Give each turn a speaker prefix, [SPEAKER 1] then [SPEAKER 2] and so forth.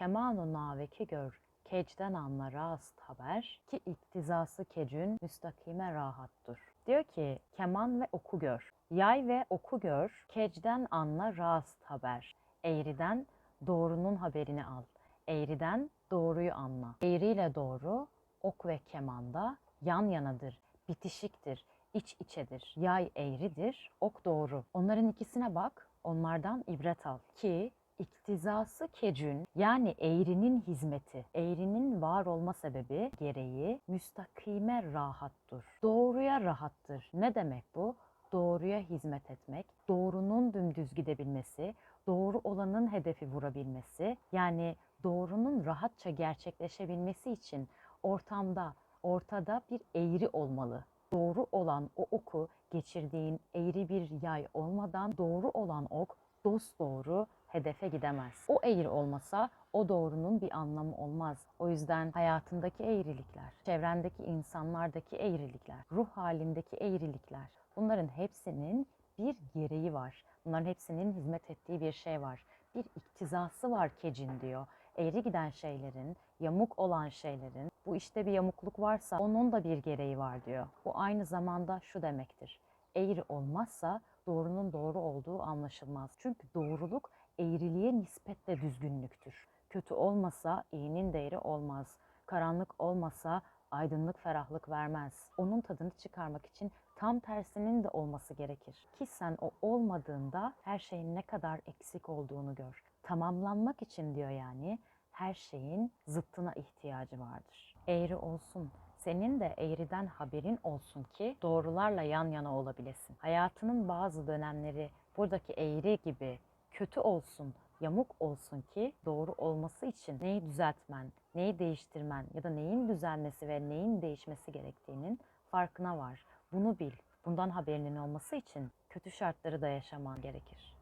[SPEAKER 1] kemanu naveki gör, kecden anla rast haber ki iktizası kecün müstakime rahattır. Diyor ki keman ve oku gör, yay ve oku gör, kecden anla rast haber. Eğriden doğrunun haberini al. Eğriden doğruyu anla. Eğriyle doğru ok ve kemanda yan yanadır, bitişiktir, iç içedir. Yay eğridir, ok doğru. Onların ikisine bak, onlardan ibret al. Ki iktizası kecün yani eğrinin hizmeti, eğrinin var olma sebebi gereği müstakime rahattır. Doğruya rahattır. Ne demek bu? Doğruya hizmet etmek, doğrunun dümdüz gidebilmesi, doğru olanın hedefi vurabilmesi, yani doğrunun rahatça gerçekleşebilmesi için ortamda, ortada bir eğri olmalı. Doğru olan o oku geçirdiğin eğri bir yay olmadan doğru olan ok dost doğru hedefe gidemez. O eğri olmasa o doğrunun bir anlamı olmaz. O yüzden hayatındaki eğrilikler, çevrendeki insanlardaki eğrilikler, ruh halindeki eğrilikler bunların hepsinin bir gereği var. Bunların hepsinin hizmet ettiği bir şey var. Bir iktizası var kecin diyor. Eğri giden şeylerin, yamuk olan şeylerin, bu işte bir yamukluk varsa onun da bir gereği var diyor. Bu aynı zamanda şu demektir. Eğri olmazsa doğrunun doğru olduğu anlaşılmaz. Çünkü doğruluk eğriliğe nispetle düzgünlüktür. Kötü olmasa iyinin değeri olmaz. Karanlık olmasa aydınlık ferahlık vermez. Onun tadını çıkarmak için tam tersinin de olması gerekir. Ki sen o olmadığında her şeyin ne kadar eksik olduğunu gör. Tamamlanmak için diyor yani her şeyin zıttına ihtiyacı vardır. Eğri olsun, senin de eğriden haberin olsun ki doğrularla yan yana olabilesin. Hayatının bazı dönemleri buradaki eğri gibi kötü olsun, yamuk olsun ki doğru olması için neyi düzeltmen, neyi değiştirmen ya da neyin düzelmesi ve neyin değişmesi gerektiğinin farkına var. Bunu bil. Bundan haberinin olması için kötü şartları da yaşaman gerekir.